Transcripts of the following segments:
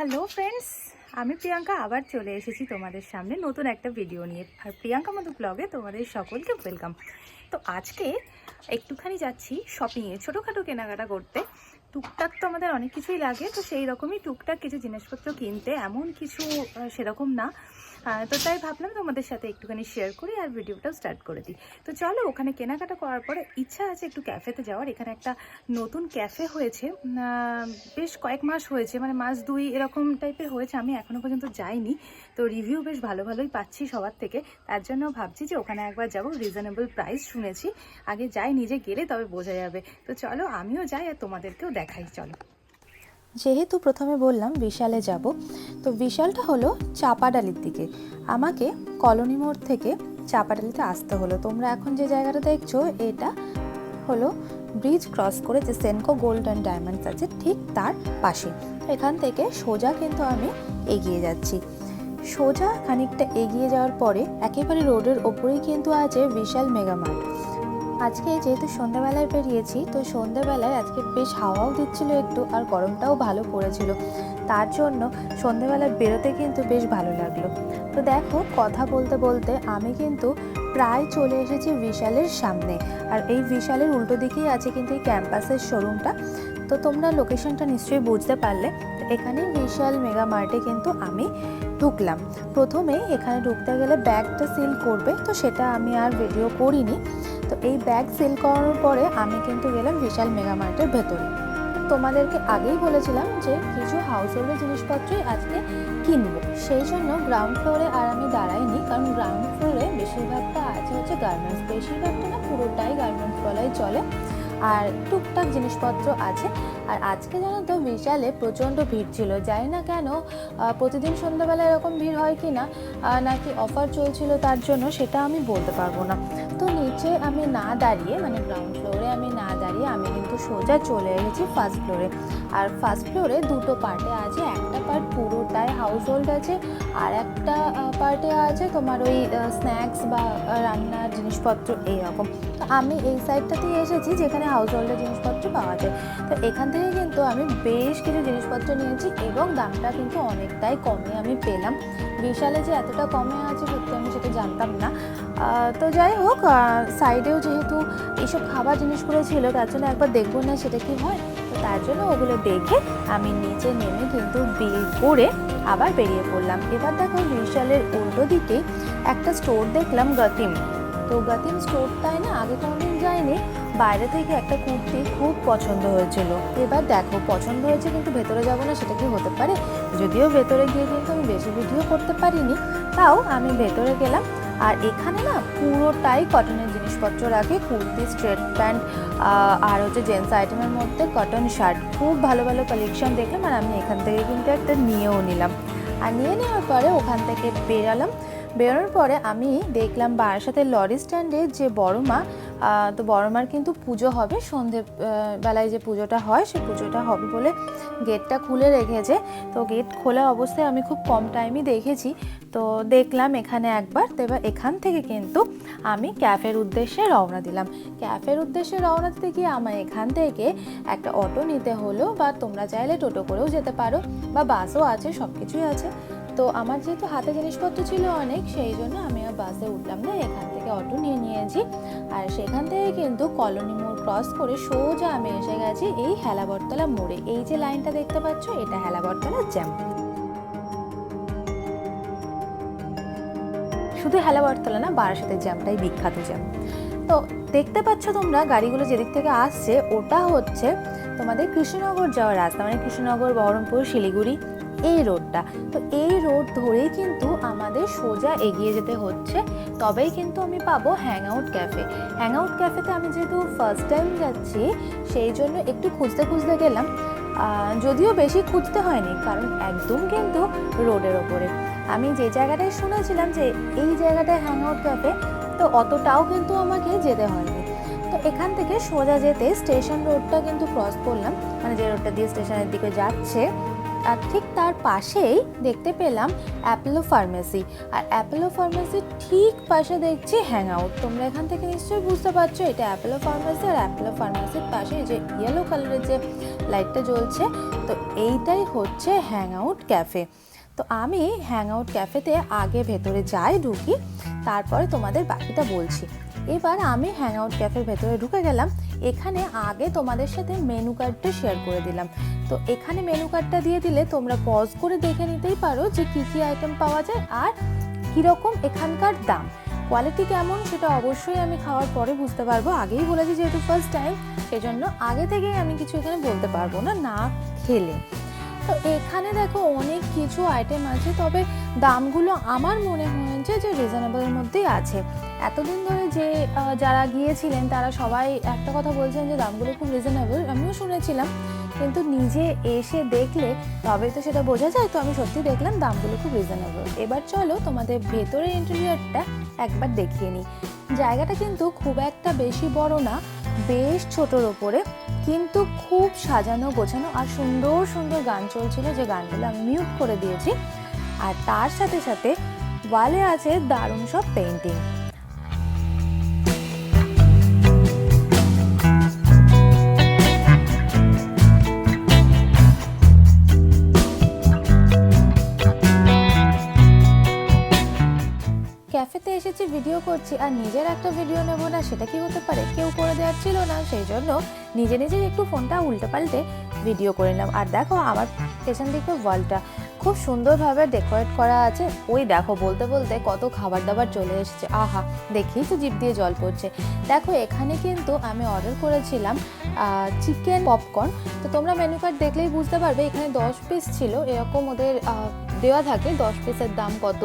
Hello friends আমি প্রিয়াঙ্কা আবার চলে এসেছি তোমাদের সামনে নতুন একটা ভিডিও নিয়ে। আর প্রিয়াঙ্কা মধু ব্লগে তোমাদের সকলকে ওয়েলকাম তো আজকে একটুখানি যাচ্ছি শপিংয়ে ছোটোখাটো কেনাকাটা করতে। টুকটাক তো আমাদের অনেক কিছুই লাগে, তো সেই রকমই টুকটাক কিছু জিনিসপত্র কিনতে। এমন কিছু সেরকম না। তো তাই ভাবলাম তোমাদের সাথে একটুখানি শেয়ার করি আর ভিডিওটাও স্টার্ট করে দিই। তো চলো, ওখানে কেনাকাটা করার পরে ইচ্ছা আছে একটু ক্যাফেতে যাওয়ার। এখানে একটা নতুন ক্যাফে হয়েছে। বেশ কয়েক মাস হয়েছে মানে মাস দুই এরকম টাইপের হয়েছে। আমি এখনও পর্যন্ত যাইনি। তো রিভিউ বেশ ভালো ভালোই পাচ্ছি সবার থেকে। তার জন্য ভাবছি যে ওখানে একবার যাব। রিজনেবল প্রাইস শুনেছি। আগে যাই, নিজে গেলে তবে বোঝা যাবে। তো চলো, আমিও যাই আর তোমাদেরকেও দেখাই। চলো। যেহেতু প্রথমে বললাম বিশালে যাব, তো বিশালটা হলো চাপাডালির দিকে। আমাকে কলোনি মোড় থেকে চাপাডালিতে আসতে হলো। তোমরা এখন যে জায়গাটা দেখছ, এটা হলো ব্রিজ ক্রস করে যে সেনকো গোল্ড অ্যান্ড ডায়মন্ডস আছে ঠিক তার পাশে। এখান থেকে সোজা কিন্তু আমি এগিয়ে যাচ্ছি। সোজা খানিকটা এগিয়ে যাওয়ার পরে একেবারে রোডের ওপরেই কিন্তু আছে বিশাল মেগামার্ট। আজকে যেহেতু সন্ধ্যাবেলায় বেরিয়েছি, তো সন্ধ্যাবেলায় আজকে বেশ হাওয়াও দিচ্ছিল একটু আর গরমটাও ভালো পড়েছিল। তার জন্য সন্ধ্যাবেলায় বেরোতে কিন্তু বেশ ভালো লাগল। তো দেখো, কথা বলতে বলতে আমি কিন্তু প্রায় চলে এসেছি বিশালের সামনে। আর এই বিশালের উল্টো দিকেই আছে কিন্তু এই ক্যাম্পাসের শোরুমটা। তো তোমরা লোকেশনটা নিশ্চয়ই বুঝতে পারলে। এখানে বিশাল মেগা মার্টে কিন্তু আমি ঢুকলাম। প্রথমে এখানে ঢুকতে গেলে ব্যাগটা সিল করবে, তো সেটা আমি আর ভিডিও করিনি। তো এই ব্যাগ সেল করানোর পরে আমি কিন্তু গেলাম বিশাল মেগা মার্টের ভেতরে। তোমাদেরকে আগেই বলেছিলাম যে কিছু হাউস হোল্ডের জিনিসপত্রই আজকে কিনবো। সেই জন্য গ্রাউন্ড ফ্লোরে আর আমি দাঁড়াইনি, কারণ গ্রাউন্ড ফ্লোরে বেশিরভাগটা আছে হচ্ছে গার্মেন্টস বেশিরভাগটা না পুরোটাই গার্মেন্টস বলাই চলে। আর টুকটাক জিনিসপত্র আছে। আর আজকে জানো তো বিশালে প্রচণ্ড ভিড় ছিল। যাই না কেন প্রতিদিন সন্ধ্যাবেলা এরকম ভিড় হয় কি না নাকি অফার চলছিল তার জন্য সেটা আমি বলতে পারব না। তো নিচে আমি না দাঁড়িয়ে মানে গ্রাউন্ড ফ্লোরে আমি না দাঁড়িয়ে আমি কিন্তু সোজা চলে এসেছি ফার্স্ট ফ্লোরে আর ফার্স্ট ফ্লোরে দুটো পার্টে আছে, একটা পার্ট পুরোটাই হাউস হোল্ড আছে, আর একটা পার্টে আছে তোমার ওই স্ন্যাক্স বা রান্নার জিনিসপত্র এইরকম। তো আমি এই সাইডটাতেই এসেছি যেখানে হাউস হোল্ডের জিনিসপত্র পাওয়া যায়। তো এখান থেকে কিন্তু আমি বেশ কিছু জিনিসপত্র নিয়েছি এবং দামটা কিন্তু অনেকটাই কমে আমি পেলাম। বিশালে যে এতটা কমে আছে সত্যি আমি সেটা জানতাম না। তো যাই হোক সাইডেও যেহেতু এইসব খাবার জিনিসগুলো ছিল, তার জন্য একবার দেখব না সেটা কি হয়। তো তার জন্য ওগুলো দেখে আমি নিচে নেমে কিন্তু বিল করে আবার বেরিয়ে পড়লাম। এবার দেখো বিশালের উল্টো দিকে একটা স্টোর দেখলাম গতিম তো গতিম স্টোরটায় না আগে কোনোদিন যায়নি বাইরে থেকে একটা কুর্তি খুব পছন্দ হয়েছিল। এবার দেখো, পছন্দ হয়েছে কিন্তু ভেতরে যাব না, সেটা কি হতে পারে? যদিও ভেতরে গিয়ে কিন্তু আমি বেশি ভিডিও করতে পারিনি, তাও আমি ভেতরে গেলাম। আর এখানে না পুরোটাই কটনের জিনিসপত্র রাখে, কুর্তি স্ট্রেট প্যান্ট আর হচ্ছে জেন্টস আইটেমের মধ্যে কটন শার্ট খুব ভালো ভালো কালেকশন দেখলাম আর আমি এখান থেকে কিন্তু একটা নিয়েও নিলাম। আর নিয়ে নেওয়ার পরে ওখান থেকে বেরালাম। বেরোনোর পরে আমি দেখলাম বারাসাতের লরি স্ট্যান্ডে যে বড় মা তো বড় মার কিন্তু পুজো হবে, সন্ধে বেলায় যে পুজোটা হয় সে পুজোটা হবে বলে গেটটা খুলে রেখেছে। তো গেট খোলা অবস্থায় আমি খুব কম টাইমই দেখেছি। তো দেখলাম এখানে একবার, তো এবার এখান থেকে কিন্তু আমি ক্যাফের উদ্দেশ্যে রওনা দিলাম। ক্যাফের উদ্দেশ্যে রওনা দিতে গিয়ে আমার এখান থেকে একটা অটো নিতে হলো বা তোমরা চাইলে টোটো করেও যেতে পারো বা বাসও আছে সব কিছুই আছে। তো আমার যেহেতু হাতে জিনিসপত্র ছিল অনেক, সেই জন্য আমি আর বাসে উঠলাম না। এখান থেকে অটো নিয়ে নিয়েছি। আর সেখান থেকে কিন্তু কলোনি মোড় ক্রস করে সোজা আমি এসে গেছি এই হেলাবরতলা মোড়ে। এই যে লাইনটা দেখতে পাচ্ছ, এটা হেলাবরতলা জ্যাম শুধু হেলাবরতলা না বারাসাতের জ্যামটাই বিখ্যাত জ্যাম তো দেখতে পাচ্ছ তোমরা, গাড়িগুলো যেদিক থেকে আসছে, ওটা হচ্ছে তোমাদের কৃষ্ণনগর যাওয়ার রাস্তা। মানে কৃষ্ণনগর, বহরমপুর, শিলিগুড়ি। এই রোডটা। তো এই রোড ধরেই কিন্তু আমাদের সোজা এগিয়ে যেতে হচ্ছে। তবেই কিন্তু আমি পাবো hang out cafe hang out ক্যাফেতে আমি যেহেতু ফার্স্ট টাইম যাচ্ছি, সেই জন্য একটু খুঁজতে খুঁজতে গেলাম। যদিও বেশি খুঁজতে হয়নি, কারণ একদম কিন্তু রোডের ওপরে। আমি যে জায়গাটায় শুনেছিলাম যে এই জায়গাটায় হ্যাং আউট ক্যাফে তো অতটাও কিন্তু আমাকে যেতে হয়নি। তো এখান থেকে সোজা যেতে স্টেশন রোডটা কিন্তু ক্রস করলাম। মানে যে রোডটা দিয়ে স্টেশনের দিকে যাচ্ছে আর ঠিক তার পাশেই দেখতে পেলাম অ্যাপেলো ফার্মেসি আর অ্যাপেলো ফার্মেসির ঠিক পাশে দেখছি হ্যাং আউট তোমরা এখান থেকে নিশ্চয়ই বুঝতে পারছ, এটা অ্যাপেলো ফার্মেসি আর অ্যাপেলো ফার্মেসির পাশে যে ইয়েলো কালারের যে লাইটটা জ্বলছে, তো এইটাই হচ্ছে হ্যাং আউট ক্যাফে তো আমি হ্যাং আউট ক্যাফেতে আগে ভেতরে যাই, ঢুকি, তারপরে তোমাদের বাকিটা বলছি। এবার আমি হ্যাং আউট ক্যাফের ভেতরে ঢুকে গেলাম। এখানে আগে তোমাদের সাথে মেনু কার্ডটা শেয়ার করে দিলাম। তো এখানে মেনু কার্ডটা দিয়ে দিলে তোমরা পজ করে দেখে নিতেই পারো যে কী কী আইটেম পাওয়া যায় আর কীরকম এখানকার দাম। কোয়ালিটি কেমন সেটা অবশ্যই আমি খাওয়ার পরে বুঝতে পারব। আগেই বলেছি যেহেতু ফার্স্ট টাইম সেজন্য আগে থেকেই আমি কিছু এখানে বলতে পারব না না খেলে। তো এখানে দেখো অনেক কিছু আইটেম আছে, তবে দামগুলো আমার মনে হয়েছে যে রিজনেবলের মধ্যেই আছে। এতদিন ধরে যে যারা গিয়েছিলেন, তারা সবাই একটা কথা বলছেন যে দামগুলো খুব রিজনেবল আমিও শুনেছিলাম। কিন্তু নিজে এসে দেখলে তবেই তো সেটা বোঝা যায়, তো আমি সত্যি দেখলাম দামগুলো খুব রিজনেবল এবার চলো তোমাদের ভেতরের ইন্টেরিয়রটা একবার দেখিয়ে নিই। জায়গাটা কিন্তু খুব একটা বেশি বড় না বেশ ছোটর ওপরে, কিন্তু খুব সাজানো, গোছানো আর সুন্দর সুন্দর গান চলছিল যে গানগুলো আমি মিউট করে দিয়েছি। আর তার সাথে সাথে ওয়ালে আছে দারুণ সব পেন্টিং এসেছি ভিডিও করছি আর নিজের একটা ভিডিও নেব না, সেটা কি হতে পারে? কেউ করে দেওয়ার ছিল না, সেই জন্য নিজে নিজেই একটু ফোনটা উল্টে পাল্টে ভিডিও করে নিলাম। আর দেখো আমার পেছন দিকে ওয়ালটা খুব সুন্দরভাবে ডেকোরেট করা আছে। ওই দেখো, বলতে বলতে কত খাবার দাবার চলে এসেছে। আহা, দেখেই তো জিপ দিয়ে জল পড়ছে। দেখো, এখানে কিন্তু আমি অর্ডার করেছিলাম চিকেন পপকর্ন তো তোমরা মেনু কার্ড দেখলেই বুঝতে পারবে, এখানে দশ পিস ছিল। এরকম ওদের দেওয়া থাকে, দশ পিসের দাম কত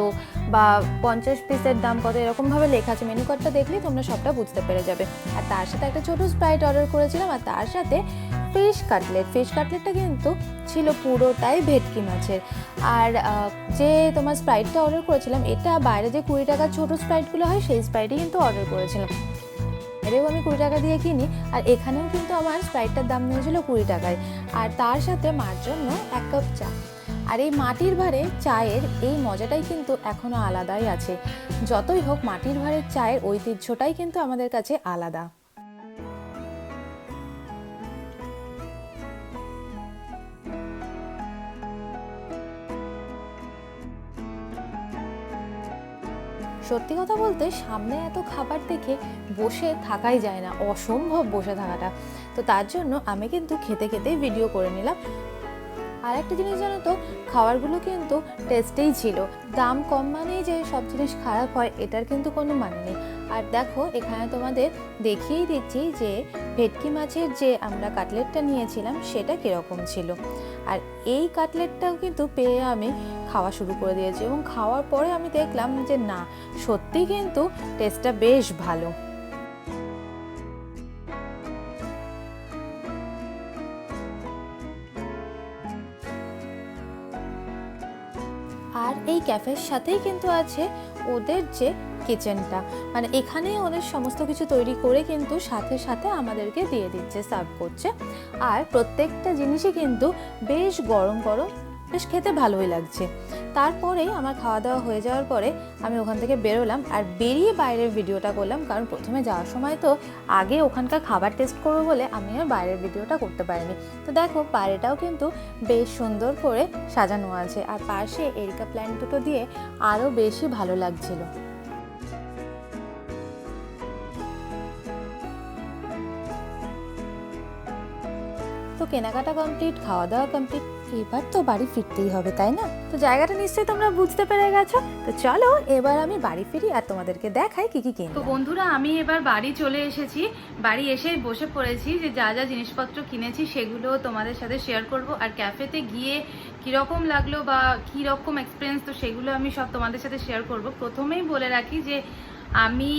বা পঞ্চাশ পিসের দাম কত, এরকমভাবে লেখা আছে। মেনু কার্ডটা দেখলেই তোমরা সবটা বুঝতে পেরে যাবে। আর তার সাথে একটা ছোটো স্প্রাইট অর্ডার করেছিলাম, আর তার সাথে ফিশ কাটলেট ফিশ কাটলেটটা কিন্তু ছিল পুরোটাই ভেটকি মাছের। আর যে তোমার স্প্রাইটটা অর্ডার করেছিলাম, এটা বাইরে যে কুড়ি টাকার ছোটো স্প্রাইটগুলো হয়, সেই স্প্রাইটই কিন্তু অর্ডার করেছিলাম। এটাও আমি কুড়ি টাকা দিয়ে কিনি, আর এখানেও কিন্তু আমার স্প্রাইটটার দাম নিয়েছিল কুড়ি টাকায়। আর তার সাথে মার জন্য এক কাপ চা। আর এই মাটির ভারে চায়ের এই মজাটাই কিন্তু এখনও আলাদাই আছে। যতই হোক, মাটির ভারের চায়ের ঐতিহ্যটাই কিন্তু আমাদের কাছে আলাদা। সত্যি কথা বলতে সামনে এত খাবার দেখে বসে থাকাই যায় না, অসম্ভব বসে থাকাটা। তো তার জন্য আমি কিন্তু খেতে খেতেই ভিডিও করে নিলাম। আর একটা জিনিস জানো তো, খাবারগুলো কিন্তু টেস্টেই ছিল। দাম কম মানেই যে সব জিনিস খারাপ হয়, এটার কিন্তু কোনো মানে নেই। আর দেখো, এখানে তোমাদের দেখিয়েই দিচ্ছি যে ভেটকি মাছের যে আমরা কাটলেটটা নিয়েছিলাম, সেটা কীরকম ছিল। আর এই কাটলেটটাও কিন্তু পেয়ে আমি খাওয়া শুরু করে দিয়েছি। এবং খাওয়ার পরে আমি দেখলাম যে না, সত্যি কিন্তু টেস্টটা বেশ ভালো। ক্যাফের সাথেই কিন্তু আছে ওদের যে কিচেনটা। মানে এখানে ওদের সমস্ত কিছু তৈরি করে কিন্তু সাথে সাথে আমাদেরকে দিয়ে দিচ্ছে, সার্ভ করছে। আর প্রত্যেকটা জিনিসই কিন্তু বেশ গরম গরম বেশ খেতে ভালোই লাগছে। তারপরে আমার খাওয়া দাওয়া হয়ে যাওয়ার পরে আমি ওখান থেকে বেরোলাম আর বেরিয়ে বাইরের ভিডিওটা করলাম, কারণ প্রথমে যাওয়ার সময় তো আগে ওখানকার খাবার টেস্ট করব বলে আমি আর বাইরের ভিডিওটা করতে পারিনি। তো দেখো বাইরেটাও কিন্তু বেশ সুন্দর করে সাজানো আছে আর পাশে এরিকা প্ল্যান্ট দুটো দিয়ে আরও বেশি ভালো লাগছিল। তো কেনাকাটা কমপ্লিট খাওয়া দাওয়া কমপ্লিট এবার তো বাড়ি ফিরতেই হবে, তাই না? তো জায়গাটা নিশ্চয়ই তোমরা বুঝতে পেরে গেছো। তো চলো, এবার আমি বাড়ি ফিরি আর তোমাদেরকে দেখাই কি কি তো বন্ধুরা, আমি এবার বাড়ি চলে এসেছি। বাড়ি এসে বসে পড়েছি যে যা যা জিনিসপত্র কিনেছি সেগুলো তোমাদের সাথে শেয়ার করব। আর ক্যাফেতে গিয়ে কীরকম লাগল বা কীরকম এক্সপিরিয়েন্স তো সেগুলো আমি সব তোমাদের সাথে শেয়ার করব। প্রথমেই বলে রাখি যে আমি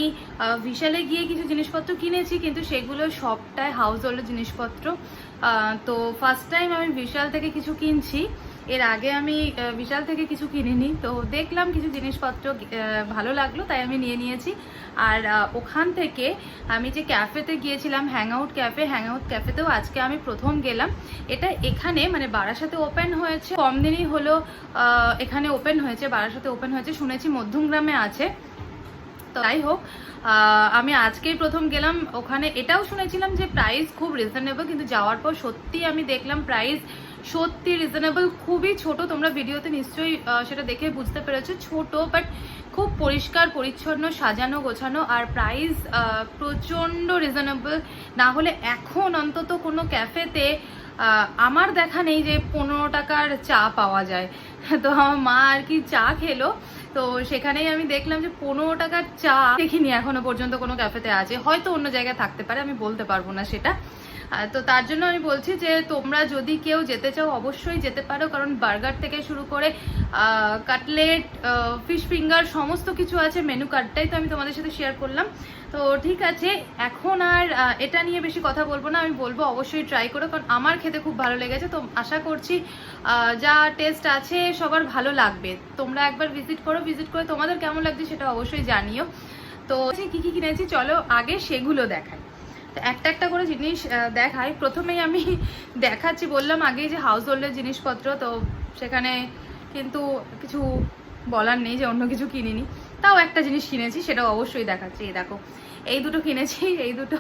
বিশালে গিয়ে কিছু জিনিসপত্র কিনেছি, কিন্তু সেগুলো সবটাই হাউস হোল্ডের জিনিসপত্র। তো ফার্স্ট টাইম আমি বিশাল থেকে কিছু কিনছি। এর আগে আমি বিশাল থেকে কিছু কিনিনি। তো দেখলাম কিছু জিনিসপত্র ভালো লাগল, তাই আমি নিয়ে নিয়েছি। আর ওখান থেকে আমি যে ক্যাফেতে গিয়েছিলাম hang out cafe hang out ক্যাফেতেও আজকে আমি প্রথম গেলাম। এটা এখানে মানে বারাসাতে ওপেন হয়েছে, কম দিনই হলো এখানে ওপেন হয়েছে, বারাসাতে ওপেন হয়েছে, শুনেছি মধ্যমগ্রামে আছে। তো যাই হোক আমি আজকেই প্রথম গেলাম। ওখানে এটাও শুনেছিলাম যে প্রাইস খুব রিজনেবল কিন্তু যাওয়ার পর সত্যি আমি দেখলাম প্রাইস সত্যি রিজনেবল খুবই ছোট। তোমরা ভিডিওতে নিশ্চয়ই সেটা দেখে বুঝতে পেরেছ, ছোট বাট খুব পরিষ্কার, পরিচ্ছন্ন, সাজানো, গোছানো আর প্রাইস প্রচণ্ড রিজনেবল না হলে এখন অন্তত কোনো ক্যাফেতে আমার দেখা নেই যে পনেরো টাকার চা পাওয়া যায়। তো আমার মা আর কি চা খেলো। তো সেখানেই আমি দেখলাম যে পনেরো টাকার চা দেখিনি এখনও পর্যন্ত কোনো ক্যাফেতে আছে। হয়তো অন্য জায়গায় থাকতে পারে, আমি বলতে পারব না সেটা। তো তার জন্য আমি বলছি যে তোমরা যদি কেউ যেতে চাও, অবশ্যই যেতে পারো। কারণ বার্গার থেকে শুরু করে কাটলেট ফিশ ফিঙ্গার, সমস্ত কিছু আছে মেনু কার্ডটাই তো আমি তোমাদের সাথে শেয়ার করলাম। তো ঠিক আছে, এখন আর এটা নিয়ে বেশি কথা বলব না। আমি বলব অবশ্যই ট্রাই করো, কারণ আমার খেতে খুব ভালো লেগেছে। তো আশা করছি যা টেস্ট আছে, সবার ভালো লাগবে। তোমরা একবার ভিজিট করো। ভিজিট করে তোমাদের কেমন লাগছে সেটা অবশ্যই জানিও। তো কি কি কিনেছি? চলো আগে সেগুলো দেখাই। একটা একটা করে জিনিস দেখাই। প্রথমেই আমি দেখাচ্ছি, বললাম আগেই যে হাউস হোল্ডের জিনিসপত্র, তো সেখানে কিন্তু কিছু বলার নেই যে অন্য কিছু কিনিনি। তাও একটা জিনিস কিনেছি সেটা অবশ্যই দেখাচ্ছি। এই দেখো, এই দুটো কিনেছি, এই দুটো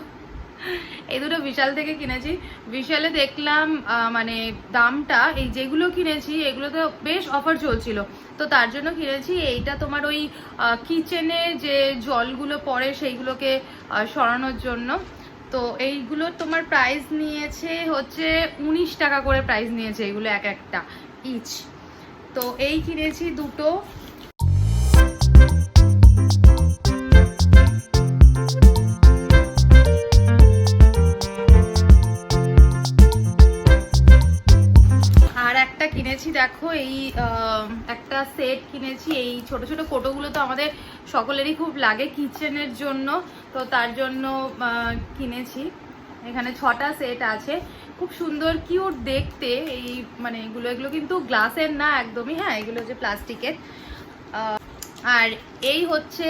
এই দুটো বিশাল থেকে কিনেছি। বিশালে দেখলাম মানে দামটা, এই যেগুলো কিনেছি এগুলোতে বেশ অফার চলছিল। তো তার জন্য কিনেছি, এইটা তোমার ওই কিচেনে যে জলগুলো পড়ে, সেইগুলোকে সরানোর জন্য। তো এইগুলো তোমার প্রাইস নিয়েছে হচ্ছে উনিশ টাকা করে প্রাইস নিয়েছে এগুলো এক একটা ইচ তো এই কিনেছি দুটো। দেখো, এই একটা সেট কিনেছি। এই ছোট ছোট কোটোগুলো তো আমাদের সকলেরই খুব লাগে কিচেনের জন্য। তো তার জন্য কিনেছি। এখানে ছটা সেট আছে। খুব সুন্দর কিউট দেখতে। এই মানে এগুলো এগুলো কিন্তু গ্লাসের না একদমই হ্যাঁ? এগুলো হচ্ছে প্লাস্টিকের আর এই হচ্ছে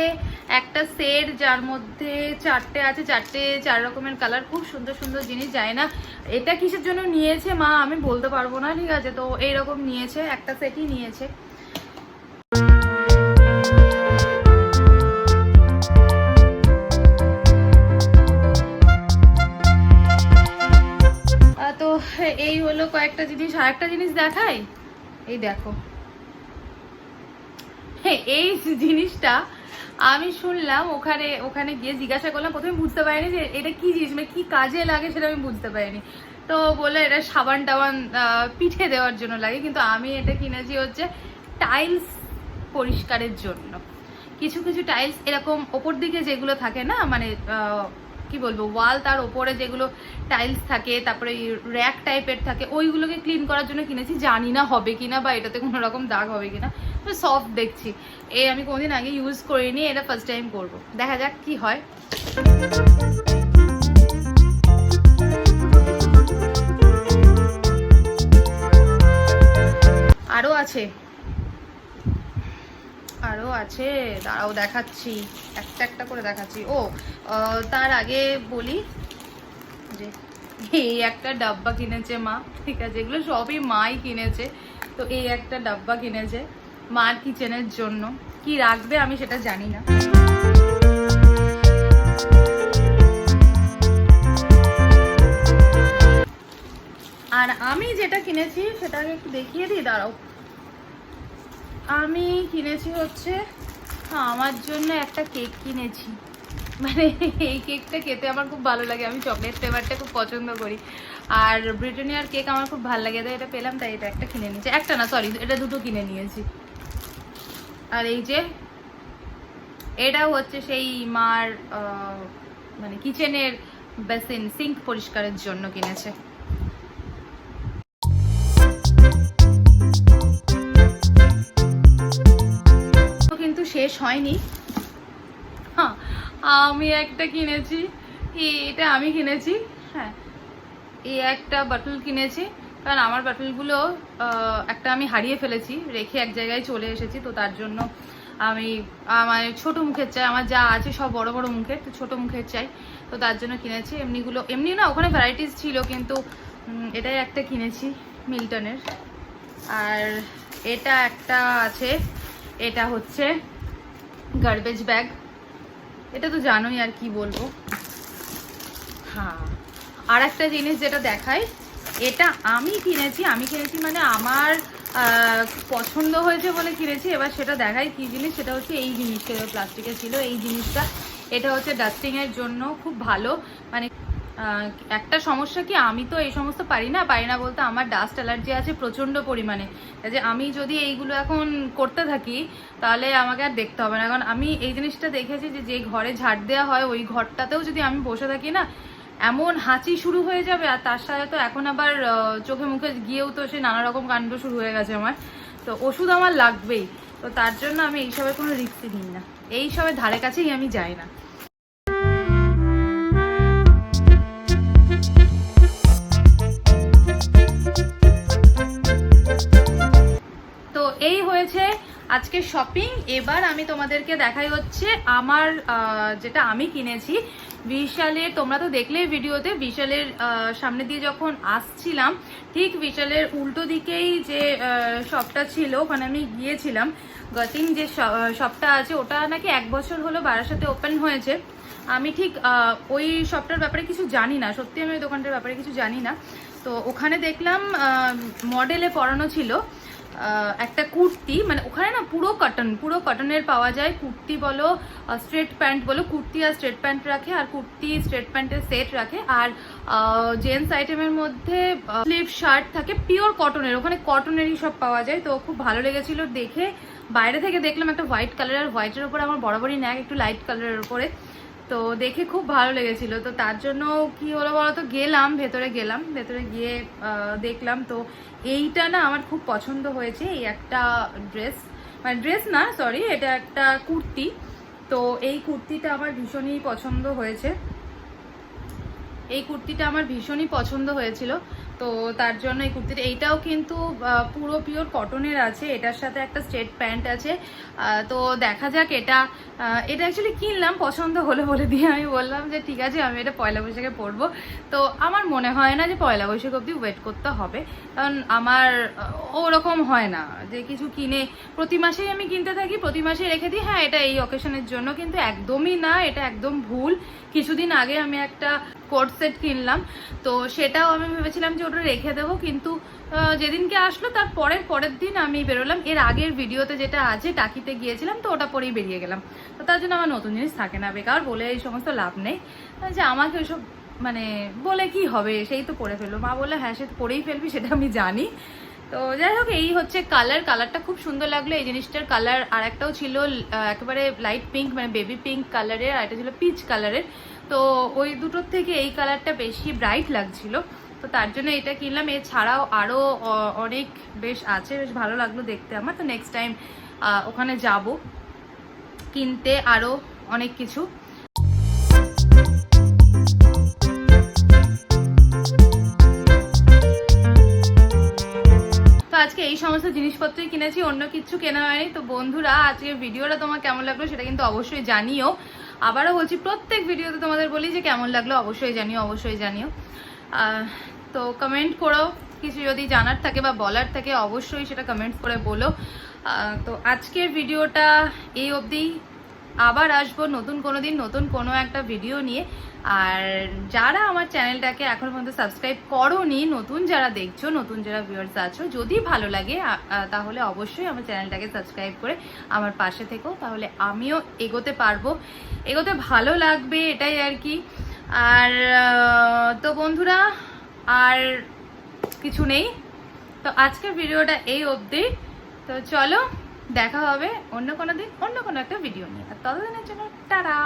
একটা সেট যার মধ্যে চারটে আছে, চারটে চার রকমের কালার খুব সুন্দর সুন্দর জিনিস যায় না। এটা কিসের জন্য নিয়েছে মা? আমি বলতে পারব না, ঠিক আছে? তো এইরকম নিয়েছে, একটা সেটই নিয়েছে। তো এই হলো কয়েকটা জিনিস। আর একটা জিনিস দেখাই? এই দেখো। হ্যাঁ এই জিনিসটা আমি শুনলাম ওখানে ওখানে গিয়ে জিজ্ঞাসা করলাম, প্রথমে বুঝতে পারিনি যে এটা কি জিনিস মানে কি কাজে লাগে সেটা আমি বুঝতে পারিনি। তো বলে এটা সাবান টাবান পিঠে দেওয়ার জন্য লাগে, কিন্তু আমি এটা কিনেছি হচ্ছে টাইলস পরিষ্কারের জন্য। কিছু কিছু টাইলস এরকম ওপর দিকে যেগুলো থাকে না মানে কি বলব, ওয়াল তার ওপরে যেগুলো টাইলস থাকে, তারপরে র্যাক টাইপের থাকে, ওইগুলোকে ক্লিন করার জন্য কিনেছি। জানি না হবে কিনা বা এটাতে কোনো রকম দাগ হবে কিনা সফট দেখছি। এ আমি কোনোদিন আগে ইউজ করিনি, এটা ফার্স্ট টাইম করব। দেখা যাক কি হয়। আরও আছে। আরও আছে, দাঁড়াও দেখাচ্ছি। একটা একটা করে দেখাচ্ছি। ও তার আগে বলি যে, এই একটা ডাব্বা কিনেছে মা, ঠিক আছে? এগুলো সবই মাই কিনেছে। তো এই একটা ডাব্বা কিনেছে। মার কিচেনের জন্য। কি রাখবে আমি সেটা জানি না। আর আমি যেটা কিনেছি সেটা আমি একটু দেখিয়ে দিই দাঁড়াও। আমি কিনেছি হচ্ছে হ্যাঁ, আমার জন্য একটা কেক কিনেছি। মানে এই কেকটা খেতে আমার খুব ভালো লাগে আমি চকলেট ফ্লেভারটা খুব পছন্দ করি। আর ব্রিটানিয়ার কেক আমার খুব ভালো লাগে এটা পেলাম তাই এটা একটা কিনে নিয়েছি। একটা না সরি এটা দুটো কিনে নিয়েছি। আর এই যে, এটাও হচ্ছে সেই মার মানে কিচেনের বেসিন, সিঙ্ক পরিষ্কারের জন্য কিনেছে। কিন্তু শেষ হয়নি। হ্যাঁ আমি একটা কিনেছি। এটা আমি কিনেছি। হ্যাঁ এই একটা বাটল কিনেছি। কারণ আমার বাটলগুলো একটা আমি হারিয়ে ফেলেছি, রেখে এক জায়গায় চলে এসেছি, তো তার জন্য আমি, আমার ছোট মুখের চাই, আমার যা আছে সব বড় বড় মুখের, তো ছোট মুখের চাই, তো তার জন্য কিনেছি। এমনিগুলো, এমনি না, ওখানে ভ্যারাইটিস ছিল, কিন্তু এটাই একটা কিনেছি, মিল্টনের। আর এটা একটা আছে, এটা হচ্ছে গার্বেজ ব্যাগ এটা তো জানোই আর কি বলব। হ্যাঁ আর একটা জিনিস যেটা দেখাই এটা আমি কিনেছি আমি কিনেছি মানে আমার পছন্দ হয়েছে বলে কিনেছি। এবার সেটা দেখাই কি জিনিস, সেটা হচ্ছে এই জিনিসটা প্লাস্টিকের ছিল এই জিনিসটা। এটা হচ্ছে ডাস্টিংয়ের জন্য খুব ভালো। মানে একটা সমস্যা কি, আমি তো এই সমস্ত পারি না পারি না বলতে আমার ডাস্ট অ্যালার্জি আছে প্রচণ্ড পরিমাণে। যে আমি যদি এইগুলো এখন করতে থাকি, তাহলে আমাকে আর দেখতে হবে না। কারণ আমি এই জিনিসটা দেখেছি যে যে ঘরে ঝাড় দেওয়া হয়, ওই ঘরটাতেও যদি আমি বসে থাকি না এমন হাঁচি শুরু হয়ে যাবে আর তার সাথে তো এখন আবার চোখে মুখে গিয়েও তো সে নানা রকম কাণ্ড শুরু হয়ে গেছে আমার। তো ওষুধ আমার লাগবেই। তো তার জন্য আমি এইসবের কোনো রিক্সি নিই না। এইসবের ধারে কাছেই আমি যাই না। আজকে শপিং এবার আমি তোমাদেরকে দেখাই হচ্ছে আমার যেটা আমি কিনেছি। বিশালের তোমরা তো দেখলে ভিডিওতে, বিশালের সামনে দিয়ে যখন আসছিলাম, ঠিক বিশালের উল্টো দিকেই যে শপটা ছিল, ওখানে আমি গিয়েছিলাম। গতিং যে শপটা আছে, ওটা নাকি এক বছর হলো বারাসাতে ওপেন হয়েছে। আমি ঠিক ওই শপটার ব্যাপারে কিছু জানি না, সত্যি আমি ওই দোকানটার ব্যাপারে কিছু জানি না। তো ওখানে দেখলাম মডেলে পড়ানো ছিল। একটা কুর্তি মানে ওখানে না পুরো কটন পুরো কটনের পাওয়া যায়। কুর্তি বলো স্ট্রেট প্যান্ট বলো, কুর্তি আর স্ট্রেট প্যান্ট রাখে, আর কুর্তি স্ট্রেট প্যান্টের সেট রাখে। আর জেন্টস আইটেমের মধ্যে স্লিভ শার্ট থাকে পিওর কটনের ওখানে কটনেরই সব পাওয়া যায়। তো খুব ভালো লেগেছিল দেখে। বাইরে থেকে দেখলাম একটা হোয়াইট কালার আর হোয়াইটের উপরে আমার বরাবরই ন্যাক, একটু লাইট কালারের উপরে। তো দেখে খুব ভালো লেগেছিল। তো তার জন্য কি হলো বলতো, গেলাম, ভেতরে গেলাম, ভেতরে গিয়ে দেখলাম তো এইটা না আমার খুব পছন্দ হয়েছে, এই একটা ড্রেস মানে ড্রেস না সরি এটা একটা কুর্তি। তো এই কুর্তিটা আমার ভীষণই পছন্দ হয়েছে। এই কুর্তিটা আমার ভীষণই পছন্দ হয়েছিল। তো তার জন্য এই কুর্তিটা, এইটাও কিন্তু পুরো পিওর কটনের আছে। এটার সাথে একটা স্ট্রেট প্যান্ট আছে। তো দেখা যাক এটা এটা অ্যাকচুয়ালি কিনলাম, পছন্দ হলে বলে দিয়ে আমি বললাম যে, ঠিক আছে, আমি এটা পয়লা বৈশাখে পরবো। তো আমার মনে হয় না যে পয়লা বৈশাখ অবধি ওয়েট করতে হবে। কারণ আমার ওরকম হয় না যে কিছু কিনে, প্রতি মাসেই আমি কিনতে থাকি, প্রতি মাসে রেখে দিই। হ্যাঁ এটা এই অকেশনের জন্য, কিন্তু একদমই না, এটা একদম ভুল। কিছুদিন আগে আমি একটা কোট সেট কিনলাম। তো সেটাও আমি ভেবেছিলাম যে ওটা রেখে দেবো, কিন্তু যেদিনকে আসলো তার পরের পরের দিন আমি বেরোলাম। এর আগের ভিডিওতে যেটা আছে, টাকিতে গিয়েছিলাম, তো ওটা পরেই বেরিয়ে গেলাম। তো তার জন্য আমার নতুন জিনিস থাকে না, বেকার বলে এই সমস্ত লাভ নেই। যে আমাকে ওইসব মানে বলে কি হবে? সেই তো পরে ফেলব মা বলল হ্যাঁ সে পরেই ফেলবি, সেটা আমি জানি। তো যাই হোক, এই হচ্ছে কালার কালারটা খুব সুন্দর লাগল। এই জিনিসটার কালার আর একটাও ছিল একেবারে লাইট পিঙ্ক মানে বেবি পিঙ্ক কালারের আর একটা ছিল পিচ কালারের তো ওই দুটোর থেকে এই কালারটা বেশি ব্রাইট লাগছিল। তো তার জন্য এটা কিনলাম। এছাড়াও আরও অনেক বেশ আছে, বেশ ভালো লাগল দেখতে আমার। তো নেক্সট টাইম ওখানে যাব। কিনতে আরও অনেক কিছু। আজকে এই সমস্ত জিনিসপত্রই কিনেছি, অন্য কিছু কেনা হয়নি। তো বন্ধুরা আজকে ভিডিওটা তোমার কেমন লাগল সেটা কিন্তু অবশ্যই জানিও। আবারও বলছি, প্রত্যেক ভিডিওতে তোমাদের বলি যে কেমন লাগল, অবশ্যই জানিও অবশ্যই জানিও। তো কমেন্ট করো, কিছু যদি জানার থাকে বা বলার থাকে, অবশ্যই সেটা কমেন্ট করে বলো। তো আজকের ভিডিওটা এই অবধি। আবার আসব নতুন কোনো দিন, নতুন কোনো একটা ভিডিও নিয়ে। আর যারা আমার চ্যানেলটাকে এখন পর্যন্ত সাবস্ক্রাইব করোনি, নতুন যারা দেখছ, নতুন যারা ভিউয়ার্স আছো, যদি ভালো লাগে তাহলে অবশ্যই আমার চ্যানেলটাকে সাবস্ক্রাইব করে আমার পাশে থেকো, তাহলে আমিও এগোতে পারব। এগোতে ভালো লাগবে, এটাই আর কি। আর তো বন্ধুরা, আর কিছু নেই। তো আজকের ভিডিওটা এই অবধি। তো চলো, দেখা হবে অন্য কোনো দিন, অন্য কোনো একটা ভিডিও নিয়ে। আর ততদিনের জন্য, টাটা!